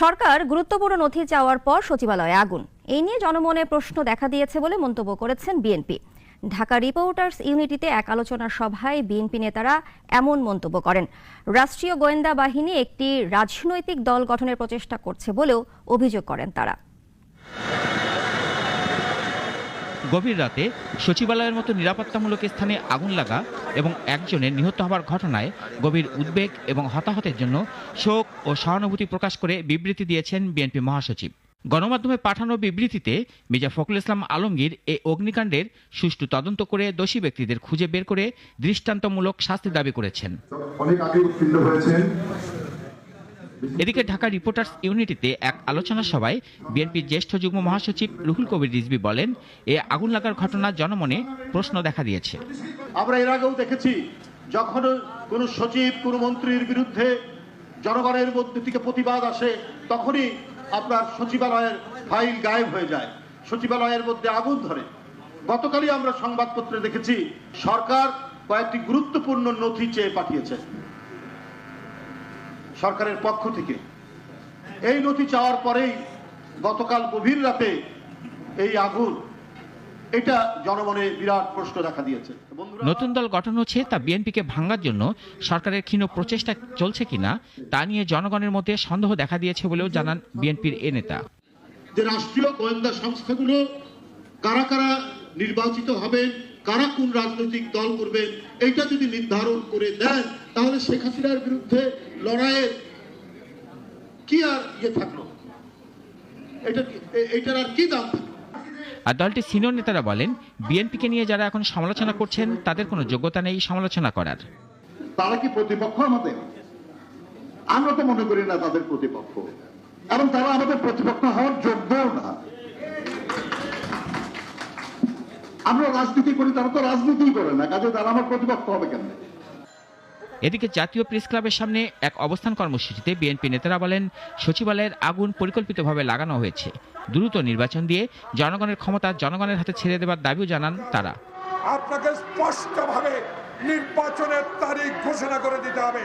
সরকার গুরুত্বপূর্ণ নথি চাওয়ার পর সচিবালয়ে আগুন। এই নিয়ে জনমনে প্রশ্ন দেখা দিয়েছে বলে মন্তব্য করেছেন বিএনপি। ঢাকা রিপোর্টার্স ইউনিটিতে এক আলোচনা সভায় বিএনপি নেতারা এমন মন্তব্য করেন। রাষ্ট্রীয় গোয়েন্দা বাহিনী একটি রাজনৈতিক দল গঠনের প্রচেষ্টা করছে বলেও অভিযোগ করেন তারা। গভীর রাতে সচিবালয়ের মতো নিরাপত্তামূলক স্থানে আগুন লাগা এবং একজনের নিহত হওয়ার ঘটনায় গভীর উদ্বেগ এবং হতাহতের জন্য শোক ও সহানুভূতি প্রকাশ করে বিবৃতি দিয়েছেন বিএনপি মহাসচিব। গণমাধ্যমে পাঠানো বিবৃতিতে মির্জা ফখরুল ইসলাম আলমগীর এই অগ্নিকাণ্ডের সুষ্ঠু তদন্ত করে দোষী ব্যক্তিদের খুঁজে বের করে দৃষ্টান্তমূলক শাস্তি দাবি করেছেন। অনেক আগে হয়েছেন। এদিকে ঢাকা রিপোর্টার্স ইউনিটিতে এক আলোচনা সভায় বিএনপির জ্যেষ্ঠ যুগ্ম মহাসচিব রুহুল কবির রিজভী বলেন, এ আগুন লাগার ঘটনা জনমনে প্রশ্ন দেখা দিয়েছে। আমরা এর আগেও দেখেছি, যখন কোনো সচিব, কোনো মন্ত্রীর বিরুদ্ধে জনগণের মধ্যে থেকে প্রতিবাদ আসে, তখনই আপনার সচিবালয়ের ফাইল গায়েব হয়ে যায়, সচিবালয়ের মধ্যে আগুন ধরে। গতকালই আমরা সংবাদপত্রে দেখেছি, সরকার কয়েকটি গুরুত্বপূর্ণ নথি চেয়ে পাঠিয়েছে। সরকারের পক্ষ থেকে। এই নথি চাওয়ার পরেই গতকাল গভীর রাতে এই আগুন এটা জনমনে বিরাট প্রশ্ন দেখা দিয়েছে। নতুন দল গঠন হচ্ছে তা বিএনপিকে ভাঙার জন্য সরকারের ক্ষীণ প্রচেষ্টা চলছে কিনা তা নিয়ে জনগণের মধ্যে সন্দেহ দেখা দিয়েছে বলেও জানান বিএনপির এ নেতা। যে রাষ্ট্রীয় গোয়েন্দা সংস্থাগুলো কারা কারা নির্বাচিত হবেন কারা কোন রাজনৈতিক দল করবেন এইটা যদি নির্ধারণ করে দেন তাহলে শেখ হাসিনার বিরুদ্ধে লড়াইয়ের কি আর ইয়ে থাকল? এটা এটার আর কি দাম থাকল? আর দলটির সিনিয়র নেতারা বলেন বিএনপিকে নিয়ে যারা এখন সমালোচনা করছেন তাদের কোনো যোগ্যতা নেই সমালোচনা করার। তারা কি প্রতিপক্ষ আমাদের? আমরা তো মনে করি না তাদের প্রতিপক্ষ। এবং তারা আমাদের প্রতিপক্ষ হওয়ার যোগ্যও না। আমরা রাজনীতি করি তারা তো রাজনীতি করে না। কাজে তারা আমার প্রতিপক্ষ হবে কেন এদিকে জাতীয় প্রেস ক্লাবের সামনে এক অবস্থান কর্মসূচিতে বিএনপি নেতারা বলেন সচিবালয়ের আগুন পরিকল্পিতভাবে লাগানো হয়েছে। দ্রুত নির্বাচন দিয়ে জনগণের ক্ষমতা জনগণের হাতে ছেড়ে দেবার দাবিও জানান তারা। আপনাকে স্পষ্টভাবে নির্বাচনের তারিখ ঘোষণা করে দিতে হবে।